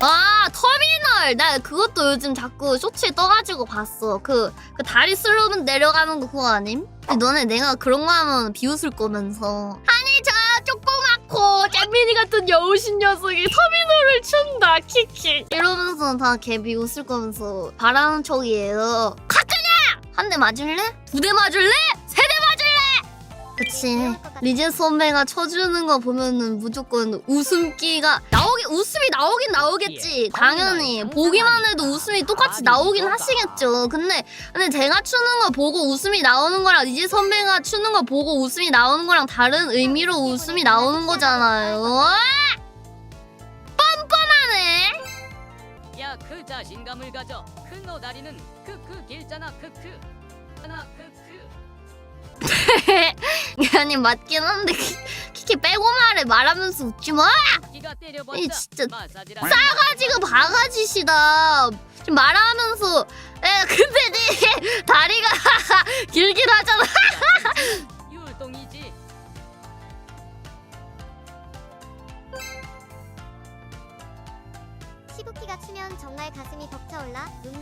아 터미널 나 그것도 요즘 자꾸 쇼츠에 떠가지고 봤어 그, 그 다리 슬로브 내려가는 거 그거 아님? 너네 내가 그런 거 하면 비웃을 거면서 아니 저 조그맣고 잼민이 같은 여우신 녀석이 터미널을 춘다 키키 이러면서 다 개 비웃을 거면서 바라는 척이에요 카트냐! 한 대 맞을래? 두 대 맞을래? 그치. 리제 선배가 쳐주는 거 보면은 무조건 웃음기가 나오긴 웃음이 나오긴 나오겠지. 당연히. 보기만 해도 웃음이 똑같이 나오긴 하시겠죠. 근데 근데 제가 추는 거 보고 웃음이 나오는 거랑 리제 선배가 추는 거 보고 웃음이 나오는 거랑 다른 의미로 웃음이 나오는 거잖아요. 뻔뻔하네. 야 그 자신감을 가져. 큰 노다리는 크크 길잖아 크크. 하나 크크 아니 맞긴 한데 키- 키키 빼고 말해. 말하면서 웃지 마! 이 진짜 싸가지가 바가지시다. 지금 말하면서 에 근데 네 다리가 길긴 하잖아. 율동이지. 시부키가 추면 정말 가슴이 벅차올라 같아요.